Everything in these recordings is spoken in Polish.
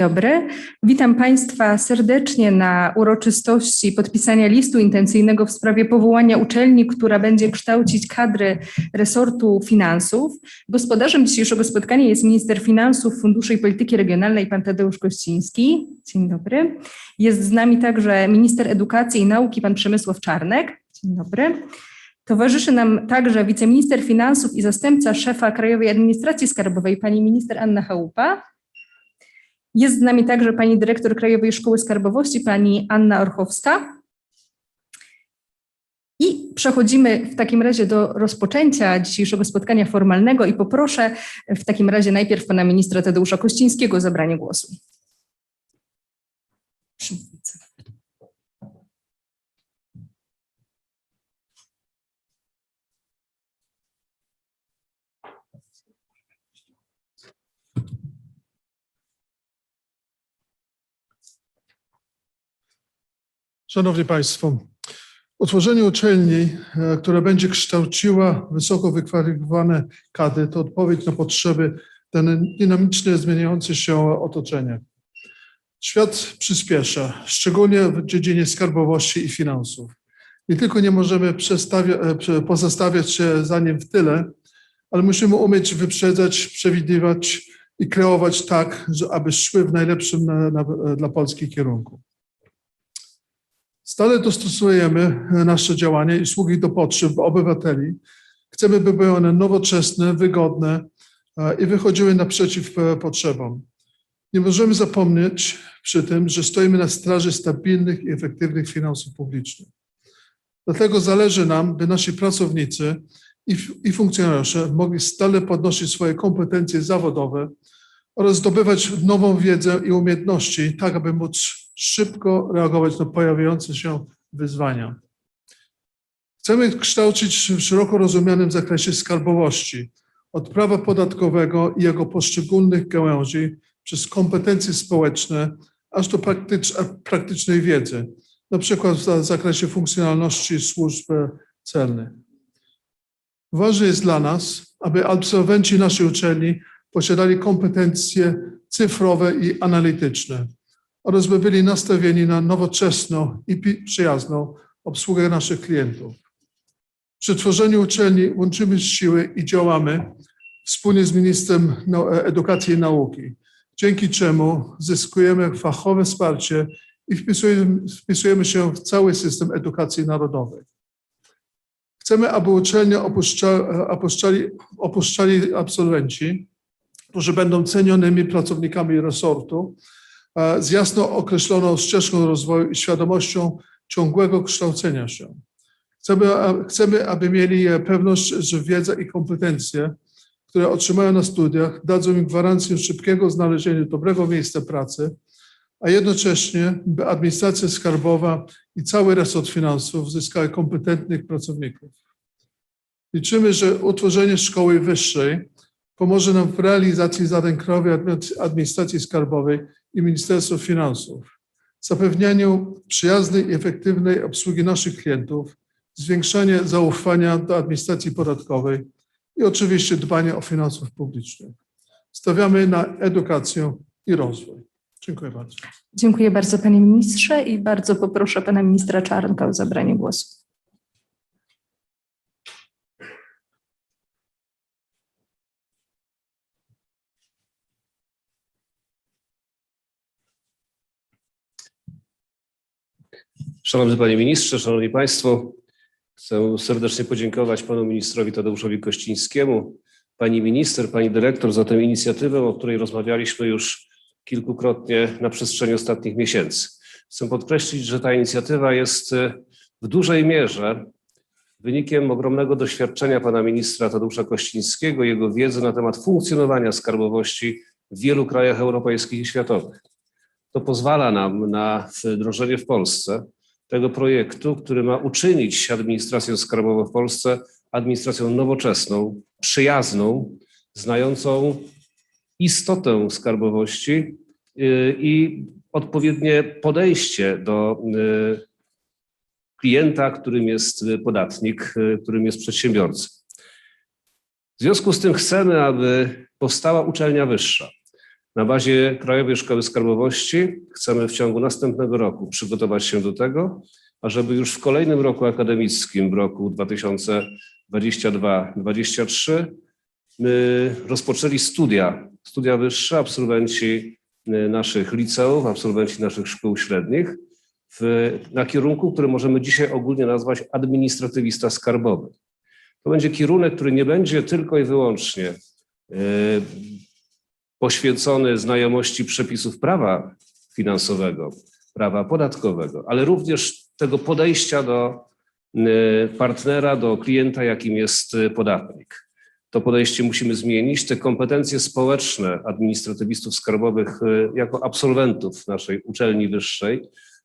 Dobry. Witam Państwa serdecznie na uroczystości podpisania listu intencyjnego w sprawie powołania uczelni, która będzie kształcić kadry resortu finansów. Gospodarzem dzisiejszego spotkania jest minister finansów, funduszy i polityki regionalnej, pan Tadeusz Kościński. Dzień dobry. Jest z nami także minister edukacji i nauki, pan Przemysław Czarnek. Dzień dobry. Towarzyszy nam także wiceminister finansów i zastępca szefa Krajowej Administracji Skarbowej, pani minister Anna Chałupa. Jest z nami także pani dyrektor Krajowej Szkoły Skarbowości, pani Anna Orchowska. I przechodzimy w takim razie do rozpoczęcia dzisiejszego spotkania formalnego i poproszę w takim razie najpierw pana ministra Tadeusza Kościńskiego o zabranie głosu. Szanowni Państwo, utworzenie uczelni, e, która będzie kształciła wysoko wykwalifikowane kadry, to odpowiedź na potrzeby dynamicznie zmieniające się otoczenie. Świat przyspiesza, szczególnie w dziedzinie skarbowości i finansów. Nie tylko nie możemy e, pozostawiać się za nim w tyle, ale musimy umieć wyprzedzać, przewidywać i kreować tak, aby szły w najlepszym na, na, dla Polski kierunku. Stale dostosujemy e, nasze działania i usługi do potrzeb obywateli. Chcemy, by były one nowoczesne, wygodne e, i wychodziły naprzeciw e, potrzebom. Nie możemy zapomnieć przy tym, że stoimy na straży stabilnych i efektywnych finansów publicznych. Dlatego zależy nam, by nasi pracownicy i, i funkcjonariusze mogli stale podnosić swoje kompetencje zawodowe oraz zdobywać nową wiedzę i umiejętności, tak aby móc szybko reagować na pojawiające się wyzwania. Chcemy kształcić w szeroko rozumianym zakresie skarbowości, od prawa podatkowego i jego poszczególnych gałęzi, przez kompetencje społeczne, aż do praktycz, praktycznej wiedzy, na przykład w zakresie funkcjonalności służb celnych. Ważne jest dla nas, aby absolwenci naszej uczelni posiadali kompetencje cyfrowe i analityczne oraz by byli nastawieni na nowoczesną i przyjazną obsługę naszych klientów. Przy tworzeniu uczelni łączymy siły i działamy wspólnie z ministrem Nau- edukacji i nauki, dzięki czemu zyskujemy fachowe wsparcie i wpisujemy, się w cały system edukacji narodowej. Chcemy, aby uczelnie opuszcza, opuszczali, opuszczali absolwenci, którzy będą cenionymi pracownikami resortu, e, z jasno określoną ścieżką rozwoju i świadomością ciągłego kształcenia się. Chcemy, chcemy, aby mieli pewność, że wiedza i kompetencje, które otrzymają na studiach, dadzą im gwarancję szybkiego znalezienia dobrego miejsca pracy, a jednocześnie, by administracja skarbowa i cały resort finansów zyskały kompetentnych pracowników. Liczymy, że utworzenie szkoły wyższej pomoże nam w realizacji zadań Krajowej Admi- Administracji Skarbowej i Ministerstwa Finansów, zapewnianiu przyjaznej i efektywnej obsługi naszych klientów, zwiększanie zaufania do administracji podatkowej i oczywiście dbanie o finansów publicznych. Stawiamy na edukację i rozwój. Dziękuję bardzo. Dziękuję bardzo panie ministrze i bardzo poproszę pana ministra Czarnka o zabranie głosu. Szanowny Panie Ministrze, Szanowni Państwo, chcę serdecznie podziękować Panu Ministrowi Tadeuszowi Kościńskiemu, Pani Minister, Pani Dyrektor za tę inicjatywę, o której rozmawialiśmy już kilkukrotnie na przestrzeni ostatnich miesięcy. Chcę podkreślić, że ta inicjatywa jest e, w dużej mierze wynikiem ogromnego doświadczenia Pana Ministra Tadeusza Kościńskiego, jego wiedzy na temat funkcjonowania skarbowości w wielu krajach europejskich i światowych. To pozwala nam na wdrożenie w Polsce tego projektu, który ma uczynić administrację skarbową w Polsce administracją nowoczesną, przyjazną, znającą istotę skarbowości yy, i odpowiednie podejście do yy, klienta, którym jest podatnik, yy, którym jest przedsiębiorca. W związku z tym chcemy, aby powstała uczelnia wyższa, Na bazie Krajowej Szkoły Skarbowości chcemy w ciągu następnego roku przygotować się do tego, ażeby już w kolejnym roku akademickim, w roku 2022-2023, my rozpoczęli studia, studia wyższe, absolwenci y, naszych liceów, absolwenci naszych szkół średnich w, na kierunku, który możemy dzisiaj ogólnie nazwać administratywista skarbowy. To będzie kierunek, który nie będzie tylko i wyłącznie y, poświęcony znajomości przepisów prawa finansowego, prawa podatkowego, ale również tego podejścia do y, partnera, do klienta, jakim jest y, podatnik. To podejście musimy zmienić. Te kompetencje społeczne administratywistów skarbowych y, jako absolwentów naszej uczelni wyższej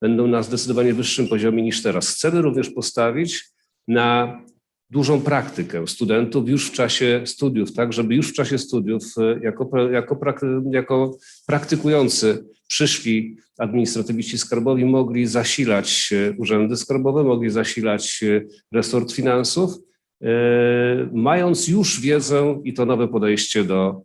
będą na zdecydowanie wyższym poziomie niż teraz. Chcemy również postawić na dużą praktykę studentów już w czasie studiów, tak, żeby już w czasie studiów y, jako, jako, jako praktykujący przyszli administratywiści skarbowi mogli zasilać y, urzędy skarbowe, mogli zasilać y, resort finansów, mając już wiedzę i to nowe podejście do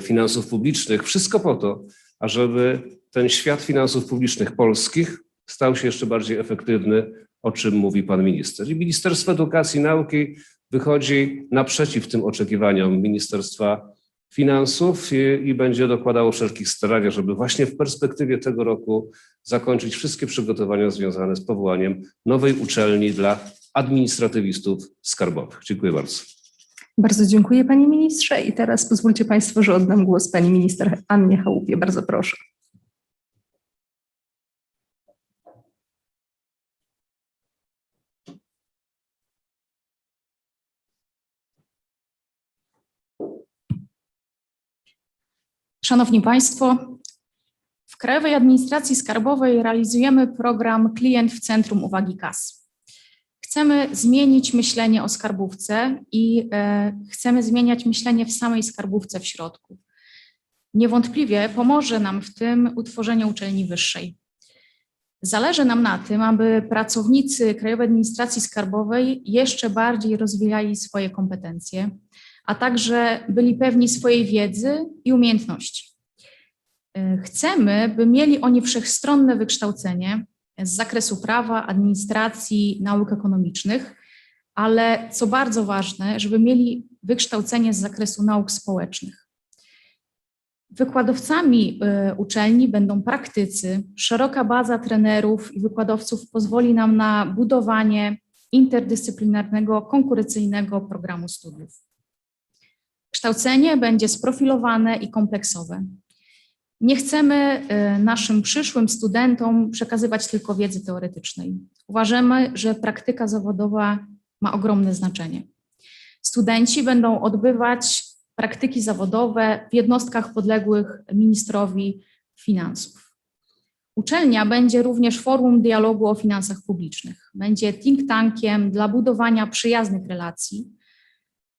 finansów publicznych. Wszystko po to, ażeby ten świat finansów publicznych polskich stał się jeszcze bardziej efektywny, o czym mówi pan minister. I Ministerstwo Edukacji i Nauki wychodzi naprzeciw tym oczekiwaniom Ministerstwa Finansów i, i będzie dokładało wszelkich starań, żeby właśnie w perspektywie tego roku zakończyć wszystkie przygotowania związane z powołaniem nowej uczelni dla administratywistów skarbowych. Dziękuję bardzo. Bardzo dziękuję panie ministrze i teraz pozwólcie państwo, że oddam głos pani minister Annie Chałupie. Bardzo proszę. Szanowni Państwo, w Krajowej Administracji Skarbowej realizujemy program Klient w Centrum Uwagi KAS. Chcemy zmienić myślenie o skarbówce i e, chcemy zmieniać myślenie w samej skarbówce w środku. Niewątpliwie pomoże nam w tym utworzenie uczelni wyższej. Zależy nam na tym, aby pracownicy Krajowej Administracji Skarbowej jeszcze bardziej rozwijali swoje kompetencje, a także byli pewni swojej wiedzy i umiejętności. Y, Chcemy, by mieli oni wszechstronne wykształcenie z zakresu prawa, administracji, nauk ekonomicznych, ale co bardzo ważne, żeby mieli wykształcenie z zakresu nauk społecznych. Wykładowcami y, uczelni będą praktycy. Szeroka baza trenerów i wykładowców pozwoli nam na budowanie interdyscyplinarnego, konkurencyjnego programu studiów. Kształcenie będzie sprofilowane i kompleksowe. Nie chcemy y, naszym przyszłym studentom przekazywać tylko wiedzy teoretycznej. Uważamy, że praktyka zawodowa ma ogromne znaczenie. Studenci będą odbywać praktyki zawodowe w jednostkach podległych ministrowi finansów. Uczelnia będzie również forum dialogu o finansach publicznych. Będzie think tankiem dla budowania przyjaznych relacji,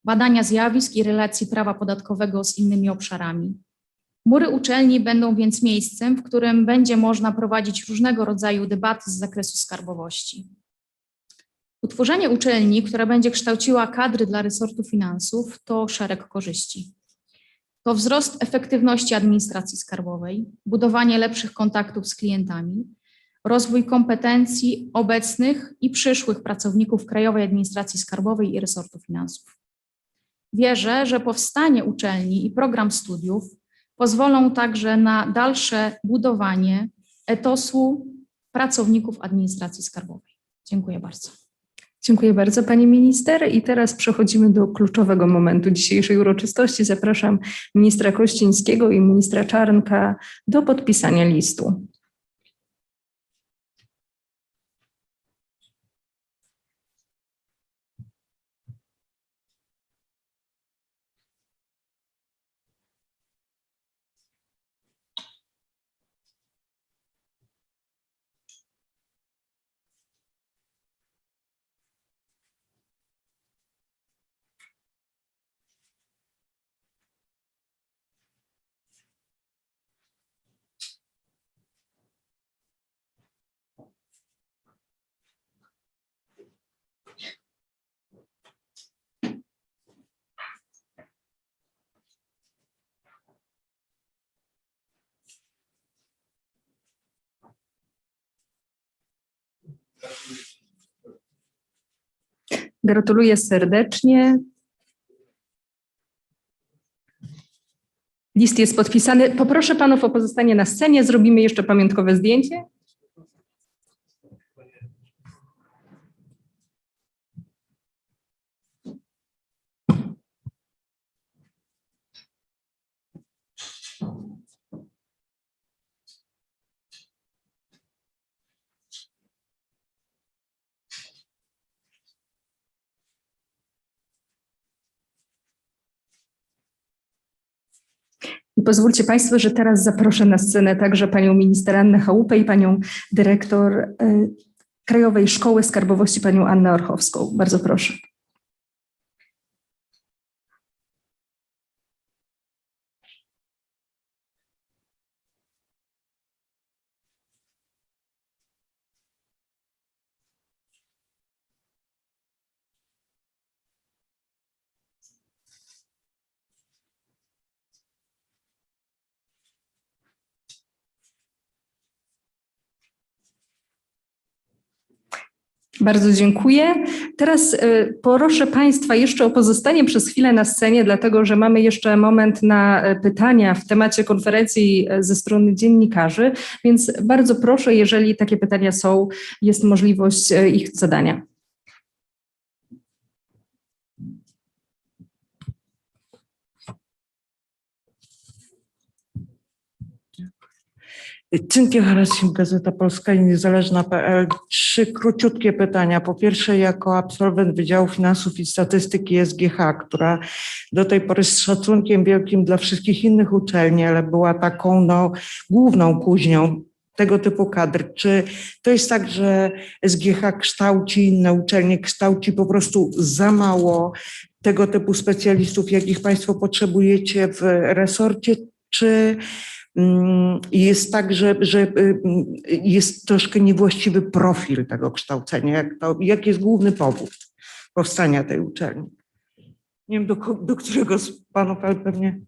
badania zjawisk i relacji prawa podatkowego z innymi obszarami. Mury uczelni będą więc miejscem, w którym będzie można prowadzić różnego rodzaju debaty z zakresu skarbowości. Utworzenie uczelni, która będzie kształciła kadry dla resortu finansów, to szereg korzyści. To wzrost efektywności administracji skarbowej, budowanie lepszych kontaktów z klientami, rozwój kompetencji obecnych i przyszłych pracowników Krajowej Administracji Skarbowej i resortu finansów. Wierzę, że powstanie uczelni i program studiów pozwolą także na dalsze budowanie etosu pracowników administracji skarbowej. Dziękuję bardzo. Dziękuję bardzo pani minister i teraz przechodzimy do kluczowego momentu dzisiejszej uroczystości. Zapraszam ministra Kościńskiego i ministra Czarnka do podpisania listu. Gratuluję serdecznie. List jest podpisany. Poproszę panów o pozostanie na scenie. Zrobimy jeszcze pamiątkowe zdjęcie. I pozwólcie Państwo, że teraz zaproszę na scenę także panią minister Annę Chałupę i panią dyrektor e, Krajowej Szkoły Skarbowości, panią Annę Orchowską. Bardzo proszę. Bardzo dziękuję. Teraz e, proszę Państwa jeszcze o pozostanie przez chwilę na scenie, dlatego że mamy jeszcze moment na e, pytania w temacie konferencji e, ze strony dziennikarzy, więc bardzo proszę, jeżeli takie pytania są, jest możliwość e, ich zadania. Cynthia Harasim, Gazeta Polska i Niezależna.pl. Trzy króciutkie pytania. Po pierwsze, jako absolwent Wydziału Finansów i Statystyki SGH, która do tej pory z szacunkiem wielkim dla wszystkich innych uczelni, ale była taką no, główną kuźnią tego typu kadr. Czy to jest tak, że SGH kształci, inne uczelnie kształci po prostu za mało tego typu specjalistów, jakich Państwo potrzebujecie w resorcie, czy Jest tak, że, że y, mm, jest troszkę niewłaściwy profil tego kształcenia. Jak to, jaki jest główny powód powstania tej uczelni? Nie wiem, do, do którego z panów, ale pewnie.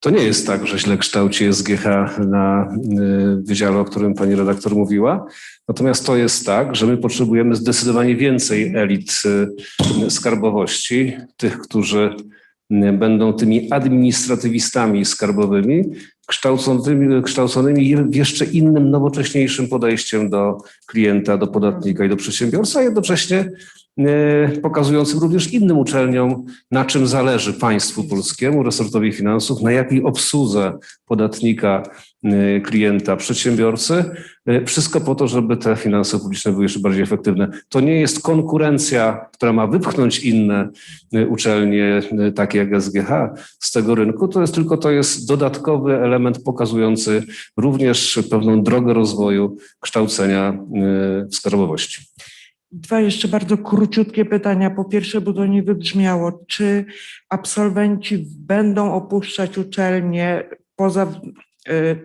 To nie jest tak, że źle kształci SGH na y, wydziale, o którym pani redaktor mówiła. Natomiast to jest tak, że my potrzebujemy zdecydowanie więcej elit y, skarbowości, tych, którzy y, będą tymi administratywistami skarbowymi, kształconymi, kształconymi jeszcze innym, nowocześniejszym podejściem do klienta, do podatnika i do przedsiębiorcy, a jednocześnie pokazującym również innym uczelniom, na czym zależy państwu polskiemu, resortowi finansów, na jakiej obsłudze podatnika, y, klienta, przedsiębiorcy. Y, Wszystko po to, żeby te finanse publiczne były jeszcze bardziej efektywne. To nie jest konkurencja, która ma wypchnąć inne uczelnie, takie jak SGH, z tego rynku. To jest tylko to jest dodatkowy element pokazujący również pewną drogę rozwoju kształcenia w skarbowości. Dwa jeszcze bardzo króciutkie pytania. Po pierwsze, bo to nie wybrzmiało, czy absolwenci będą opuszczać uczelnię poza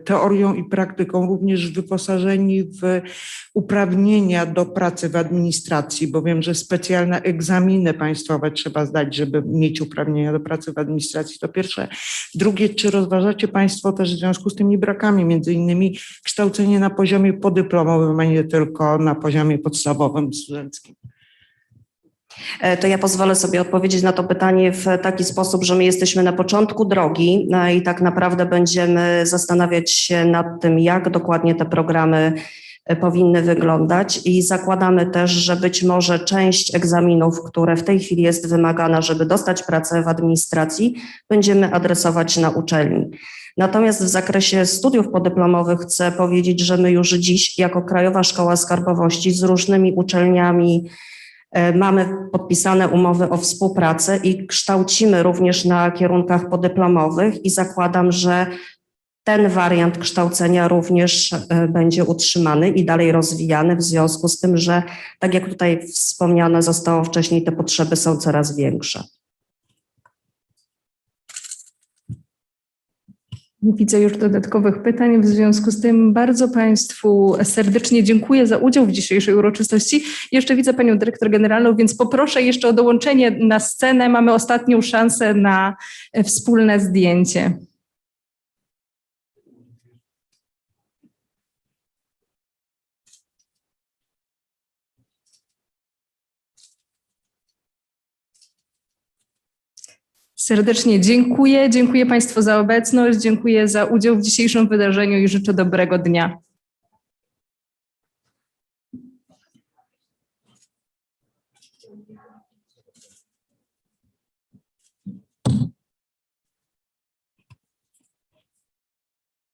teorią i praktyką, również wyposażeni w uprawnienia do pracy w administracji, bo wiem, że specjalne egzaminy państwowe trzeba zdać, żeby mieć uprawnienia do pracy w administracji. To pierwsze. Drugie, czy rozważacie Państwo też w związku z tymi brakami, między innymi kształcenie na poziomie podyplomowym, a nie tylko na poziomie podstawowym studenckim? E, To ja pozwolę sobie odpowiedzieć na to pytanie w taki sposób, że my jesteśmy na początku drogi no i tak naprawdę będziemy zastanawiać się nad tym, jak dokładnie te programy e, powinny wyglądać i zakładamy też, że być może część egzaminów, które w tej chwili jest wymagana, żeby dostać pracę w administracji, będziemy adresować na uczelni. Natomiast w zakresie studiów podyplomowych chcę powiedzieć, że my już dziś jako Krajowa Szkoła Skarbowości z różnymi uczelniami Mamy podpisane umowy o współpracę i kształcimy również na kierunkach podyplomowych i zakładam, że ten wariant kształcenia również e, będzie utrzymany i dalej rozwijany w związku z tym, że tak jak tutaj wspomniane zostało wcześniej, te potrzeby są coraz większe. Nie widzę już dodatkowych pytań. W związku z tym bardzo Państwu serdecznie dziękuję za udział w dzisiejszej uroczystości. Jeszcze widzę Panią Dyrektor Generalną, więc poproszę jeszcze o dołączenie na scenę. Mamy ostatnią szansę na wspólne zdjęcie. Serdecznie dziękuję. Dziękuję Państwu za obecność, dziękuję za udział w dzisiejszym wydarzeniu i życzę dobrego dnia.